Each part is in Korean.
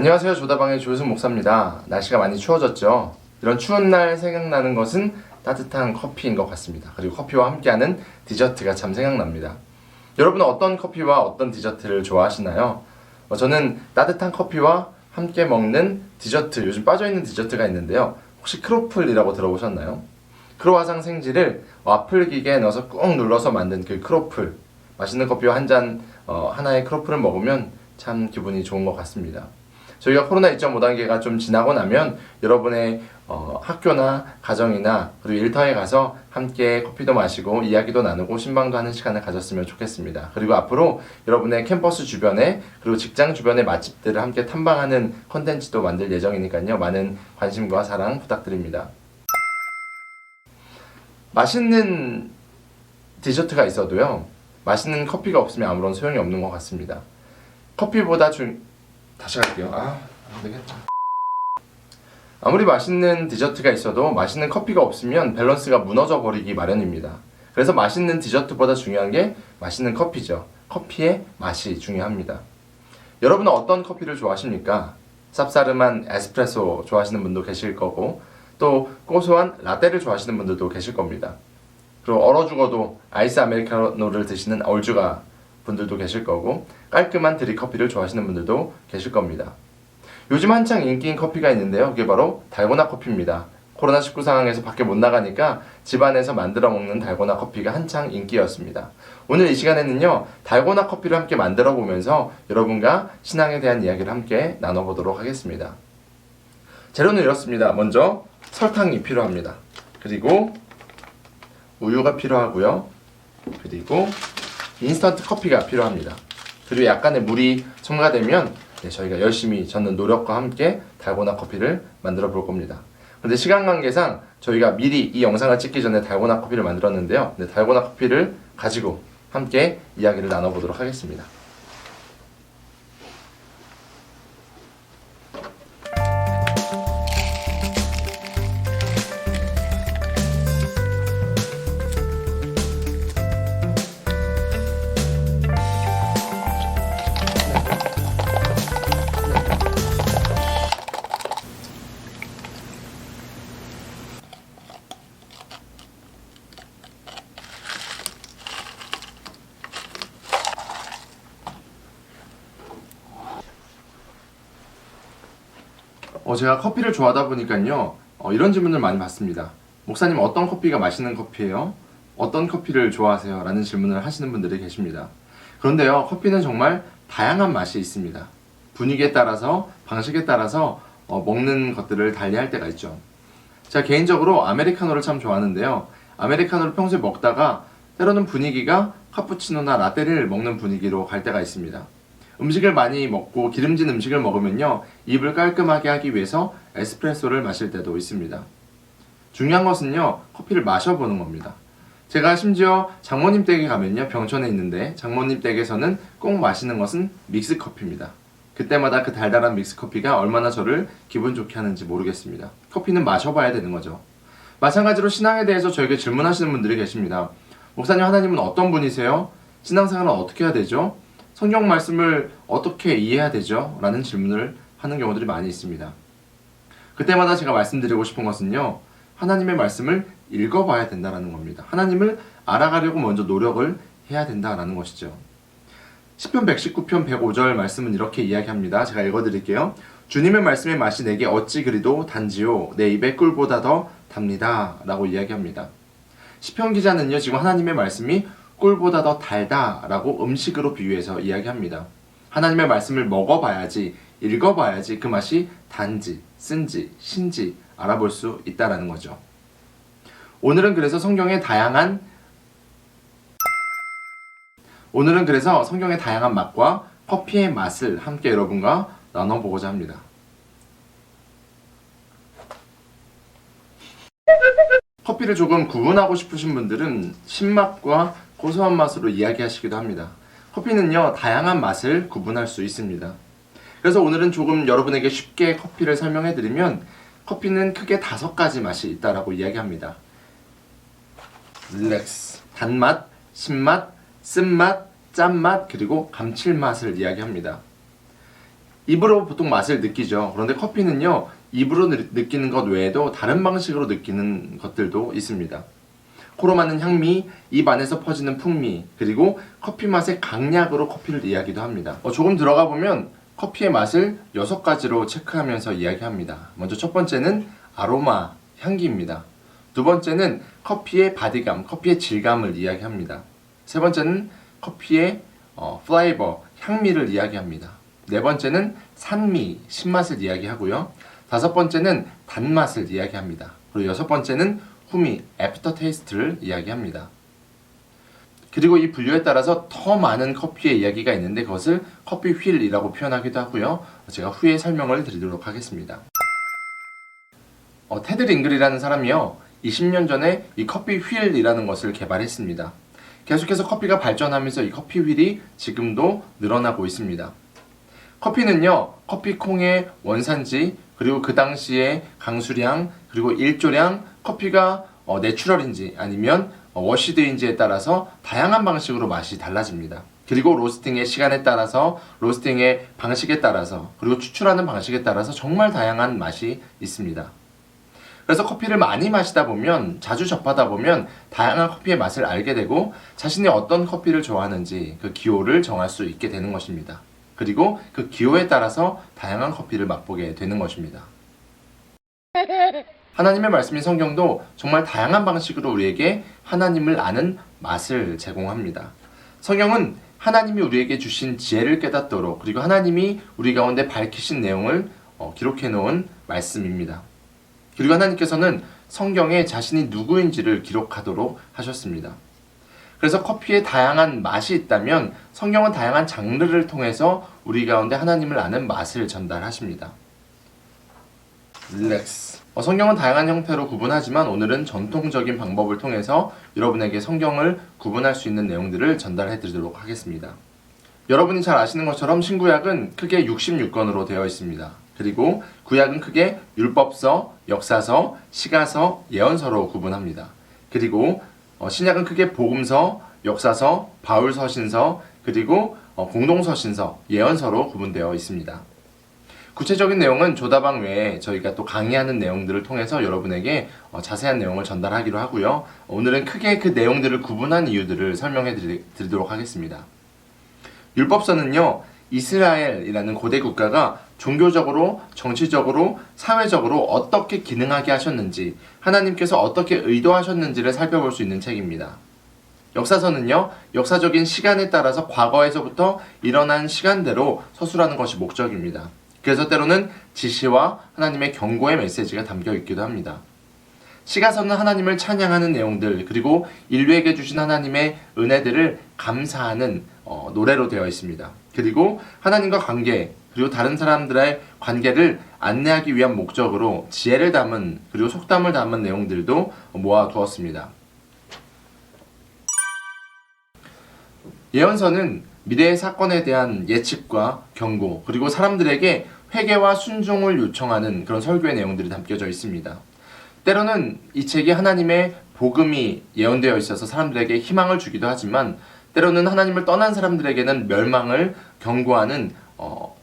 안녕하세요. 조다방의 조승 목사입니다. 날씨가 많이 추워졌죠. 이런 추운 날 생각나는 것은 따뜻한 커피인 것 같습니다. 그리고 커피와 함께하는 디저트가 참 생각납니다. 여러분은 어떤 커피와 어떤 디저트를 좋아하시나요? 어, 저는 따뜻한 커피와 함께 먹는 디저트, 요즘 빠져있는 디저트가 있는데요. 혹시 크로플이라고 들어보셨나요? 크로와상 생지를 와플 기계에 넣어서 꾹 눌러서 만든 그 크로플. 맛있는 커피와 한 잔, 어, 하나의 크로플을 먹으면 참 기분이 좋은 것 같습니다. 저희가 코로나 2.5단계가 좀 지나고 나면 여러분의 어, 학교나 가정이나 그리고 일터에 가서 함께 커피도 마시고 이야기도 나누고 신방도 하는 시간을 가졌으면 좋겠습니다. 그리고 앞으로 여러분의 캠퍼스 주변에 그리고 직장 주변의 맛집들을 함께 탐방하는 컨텐츠도 만들 예정이니까요. 많은 관심과 사랑 부탁드립니다. 맛있는 디저트가 있어도요. 맛있는 커피가 없으면 아무런 소용이 없는 것 같습니다. 커피보다 중 다시 갈게요. 아, 안 되겠다. 아무리 맛있는 디저트가 있어도 맛있는 커피가 없으면 밸런스가 무너져 버리기 마련입니다. 그래서 맛있는 디저트보다 중요한 게 맛있는 커피죠. 커피의 맛이 중요합니다. 여러분은 어떤 커피를 좋아하십니까? 쌉싸름한 에스프레소 좋아하시는 분도 계실 거고, 또 고소한 라떼를 좋아하시는 분들도 계실 겁니다. 그리고 얼어 죽어도 아이스 아메리카노를 드시는 얼주가 분들도 계실 거고 깔끔한 드립 커피를 좋아하시는 분들도 계실 겁니다. 요즘 한창 인기인 커피가 있는데요. 그게 바로 달고나 커피입니다. 코로나19 상황에서 밖에 못 나가니까 집안에서 만들어 먹는 달고나 커피가 한창 인기였습니다. 오늘 이 시간에는요, 달고나 커피를 함께 만들어 보면서 여러분과 신앙에 대한 이야기를 함께 나눠보도록 하겠습니다. 재료는 이렇습니다. 먼저 설탕이 필요합니다. 그리고 우유가 필요하고요. 그리고 인스턴트 커피가 필요합니다. 그리고 약간의 물이 첨가되면 네, 저희가 열심히 저는 노력과 함께 달고나 커피를 만들어 볼 겁니다. 근데 시간 관계상 저희가 미리 이 영상을 찍기 전에 달고나 커피를 만들었는데요. 네, 달고나 커피를 가지고 함께 이야기를 나눠보도록 하겠습니다. 어, 제가 커피를 좋아하다 보니까요. 어, 이런 질문을 많이 받습니다. 목사님 어떤 커피가 맛있는 커피예요? 어떤 커피를 좋아하세요? 라는 질문을 하시는 분들이 계십니다. 그런데요, 커피는 정말 다양한 맛이 있습니다. 분위기에 따라서, 방식에 따라서 어, 먹는 것들을 달리할 때가 있죠. 제가 개인적으로 아메리카노를 참 좋아하는데요. 아메리카노를 평소에 먹다가 때로는 분위기가 카푸치노나 라떼를 먹는 분위기로 갈 때가 있습니다. 음식을 많이 먹고 기름진 음식을 먹으면요 입을 깔끔하게 하기 위해서 에스프레소를 마실 때도 있습니다. 중요한 것은요 커피를 마셔보는 겁니다. 제가 심지어 장모님 댁에 가면요 병천에 있는데 장모님 댁에서는 꼭 마시는 것은 믹스 커피입니다. 그때마다 그 달달한 믹스 커피가 얼마나 저를 기분 좋게 하는지 모르겠습니다. 커피는 마셔봐야 되는 거죠. 마찬가지로 신앙에 대해서 저에게 질문하시는 분들이 계십니다. 목사님 하나님은 어떤 분이세요? 신앙생활은 어떻게 해야 되죠? 성경 말씀을 어떻게 이해해야 되죠? 라는 질문을 하는 경우들이 많이 있습니다. 그때마다 제가 말씀드리고 싶은 것은요. 하나님의 말씀을 읽어봐야 된다는 겁니다. 하나님을 알아가려고 먼저 노력을 해야 된다라는 것이죠. 10편 119편 105절 말씀은 이렇게 이야기합니다. 제가 읽어드릴게요. 주님의 말씀의 맛이 내게 어찌 그리도 단지요 내 입에 꿀보다 더 답니다. 라고 이야기합니다. 시편 기자는요 지금 하나님의 말씀이 꿀보다 더 달다라고 음식으로 비유해서 이야기합니다. 하나님의 말씀을 먹어봐야지, 읽어봐야지 그 맛이 단지, 쓴지, 신지 알아볼 수 있다라는 거죠. 오늘은 그래서 성경의 다양한 오늘은 그래서 성경의 다양한 맛과 커피의 맛을 함께 여러분과 나눠보고자 합니다. 커피를 조금 구분하고 싶으신 분들은 신맛과 고소한 맛으로 이야기하시기도 합니다. 커피는요, 다양한 맛을 구분할 수 있습니다. 그래서 오늘은 조금 여러분에게 쉽게 커피를 설명해 드리면 커피는 크게 다섯 가지 맛이 있다라고 이야기합니다. 릴렉스, 단맛, 신맛, 쓴맛, 짠맛, 그리고 감칠맛을 이야기합니다. 입으로 보통 맛을 느끼죠. 그런데 커피는요, 입으로 느- 느끼는 것 외에도 다른 방식으로 느끼는 것들도 있습니다. 코로 맡는 향미, 입 안에서 퍼지는 풍미, 그리고 커피 맛의 강약으로 커피를 이야기도 합니다. 어, 조금 들어가 보면 커피의 맛을 여섯 가지로 체크하면서 이야기합니다. 먼저 첫 번째는 아로마, 향기입니다. 두 번째는 커피의 바디감, 커피의 질감을 이야기합니다. 세 번째는 커피의 어, 플레이버, 향미를 이야기합니다. 네 번째는 산미, 신맛을 이야기하고요. 다섯 번째는 단맛을 이야기합니다. 그리고 여섯 번째는 후미, 애프터 테이스트를 이야기합니다. 그리고 이 분류에 따라서 더 많은 커피의 이야기가 있는데 그것을 커피 휠이라고 표현하기도 하고요. 제가 후에 설명을 드리도록 하겠습니다. 어, 테드 링글이라는 사람이요. 20년 전에 이 커피 휠이라는 것을 개발했습니다. 계속해서 커피가 발전하면서 이 커피 휠이 지금도 늘어나고 있습니다. 커피는요, 커피 콩의 원산지, 그리고 그 당시의 강수량, 그리고 일조량, 커피가 어, 내추럴인지 아니면 어, 워시드인지에 따라서 다양한 방식으로 맛이 달라집니다. 그리고 로스팅의 시간에 따라서, 로스팅의 방식에 따라서, 그리고 추출하는 방식에 따라서 정말 다양한 맛이 있습니다. 그래서 커피를 많이 마시다 보면 자주 접하다 보면 다양한 커피의 맛을 알게 되고 자신이 어떤 커피를 좋아하는지 그 기호를 정할 수 있게 되는 것입니다. 그리고 그 기호에 따라서 다양한 커피를 맛보게 되는 것입니다. 하나님의 말씀인 성경도 정말 다양한 방식으로 우리에게 하나님을 아는 맛을 제공합니다. 성경은 하나님이 우리에게 주신 지혜를 깨닫도록 그리고 하나님이 우리 가운데 밝히신 내용을 어, 기록해 놓은 말씀입니다. 그리고 하나님께서는 성경에 자신이 누구인지를 기록하도록 하셨습니다. 그래서 커피에 다양한 맛이 있다면 성경은 다양한 장르를 통해서 우리 가운데 하나님을 아는 맛을 전달하십니다. 릴렉스. 어, 성경은 다양한 형태로 구분하지만 오늘은 전통적인 방법을 통해서 여러분에게 성경을 구분할 수 있는 내용들을 전달해 드리도록 하겠습니다. 여러분이 잘 아시는 것처럼 신구약은 크게 66권으로 되어 있습니다. 그리고 구약은 크게 율법서, 역사서, 시가서, 예언서로 구분합니다. 그리고 어, 신약은 크게 복음서, 역사서, 바울서신서, 그리고 어, 공동서신서, 예언서로 구분되어 있습니다. 구체적인 내용은 조다방 외에 저희가 또 강의하는 내용들을 통해서 여러분에게 어, 자세한 내용을 전달하기로 하고요. 오늘은 크게 그 내용들을 구분한 이유들을 설명해 드리, 드리 도록 하겠습니다. 율법서는요, 이스라엘이라는 고대 국가가 종교적으로, 정치적으로, 사회적으로 어떻게 기능하게 하셨는지, 하나님께서 어떻게 의도하셨는지를 살펴볼 수 있는 책입니다. 역사서는요, 역사적인 시간에 따라서 과거에서부터 일어난 시간대로 서술하는 것이 목적입니다. 그래서 때로는 지시와 하나님의 경고의 메시지가 담겨 있기도 합니다. 시가서는 하나님을 찬양하는 내용들, 그리고 인류에게 주신 하나님의 은혜들을 감사하는 어, 노래로 되어 있습니다. 그리고 하나님과 관계, 그리고 다른 사람들의 관계를 안내하기 위한 목적으로 지혜를 담은, 그리고 속담을 담은 내용들도 모아 두었습니다. 예언서는 미래의 사건에 대한 예측과 경고, 그리고 사람들에게 회개와 순종을 요청하는 그런 설교의 내용들이 담겨져 있습니다. 때로는 이 책이 하나님의 복음이 예언되어 있어서 사람들에게 희망을 주기도 하지만 때로는 하나님을 떠난 사람들에게는 멸망을 경고하는 어,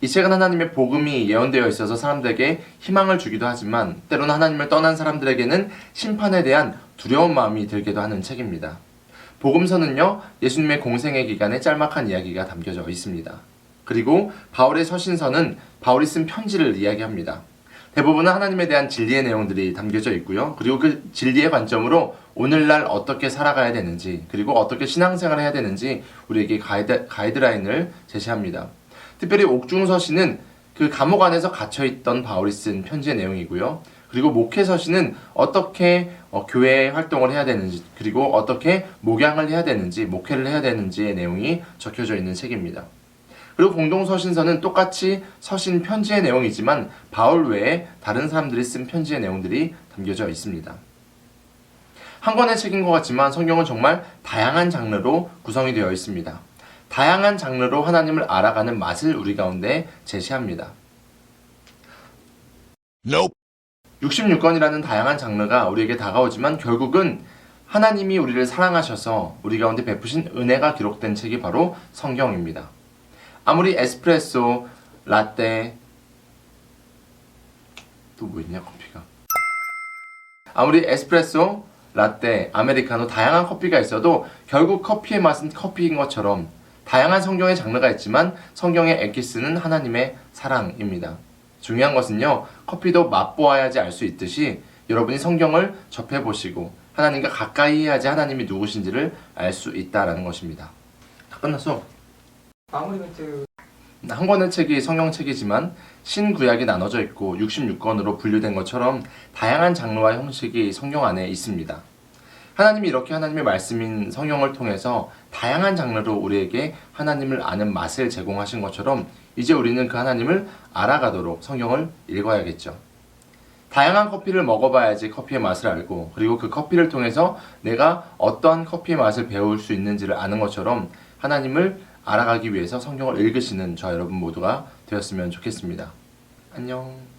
이 책은 하나님의 복음이 예언되어 있어서 사람들에게 희망을 주기도 하지만 때로는 하나님을 떠난 사람들에게는 심판에 대한 두려운 마음이 들기도 하는 책입니다. 복음서는요, 예수님의 공생의 기간에 짤막한 이야기가 담겨져 있습니다. 그리고 바울의 서신서는 바울이 쓴 편지를 이야기합니다. 대부분은 하나님에 대한 진리의 내용들이 담겨져 있고요. 그리고 그 진리의 관점으로 오늘날 어떻게 살아가야 되는지, 그리고 어떻게 신앙생활을 해야 되는지 우리에게 가이드, 가이드라인을 제시합니다. 특별히 옥중서신은 그 감옥 안에서 갇혀있던 바울이 쓴 편지의 내용이고요. 그리고 목회서신은 어떻게 어, 교회 활동을 해야 되는지, 그리고 어떻게 목양을 해야 되는지, 목회를 해야 되는지의 내용이 적혀져 있는 책입니다. 그리고 공동서신서는 똑같이 서신 편지의 내용이지만 바울 외에 다른 사람들이 쓴 편지의 내용들이 담겨져 있습니다. 한 권의 책인 것 같지만 성경은 정말 다양한 장르로 구성이 되어 있습니다. 다양한 장르로 하나님을 알아가는 맛을 우리 가운데 제시합니다. Nope. 66권이라는 다양한 장르가 우리에게 다가오지만 결국은 하나님이 우리를 사랑하셔서 우리 가운데 베푸신 은혜가 기록된 책이 바로 성경입니다. 아무리 에스프레소, 라떼 또 뭐 있냐 커피가 아무리 에스프레소, 라떼, 아메리카노 다양한 커피가 있어도 결국 커피의 맛은 커피인 것처럼 다양한 성경의 장르가 있지만 성경의 엑기스는 하나님의 사랑입니다. 중요한 것은요, 커피도 맛보아야지 알 수 있듯이 여러분이 성경을 접해보시고 하나님과 가까이 해야지 하나님이 누구신지를 알 수 있다라는 것입니다. 다 끝났어. 마무리 멘트 한 권의 책이 성경책이지만 신구약이 나눠져 있고 66권으로 분류된 것처럼 다양한 장르와 형식이 성경 안에 있습니다. 하나님이 이렇게 하나님의 말씀인 성경을 통해서 다양한 장르로 우리에게 하나님을 아는 맛을 제공하신 것처럼 이제 우리는 그 하나님을 알아가도록 성경을 읽어야겠죠. 다양한 커피를 먹어봐야지 커피의 맛을 알고 그리고 그 커피를 통해서 내가 어떠한 커피의 맛을 배울 수 있는지를 아는 것처럼 하나님을 알아가기 위해서 성경을 읽으시는 저 여러분 모두가 되었으면 좋겠습니다. 안녕.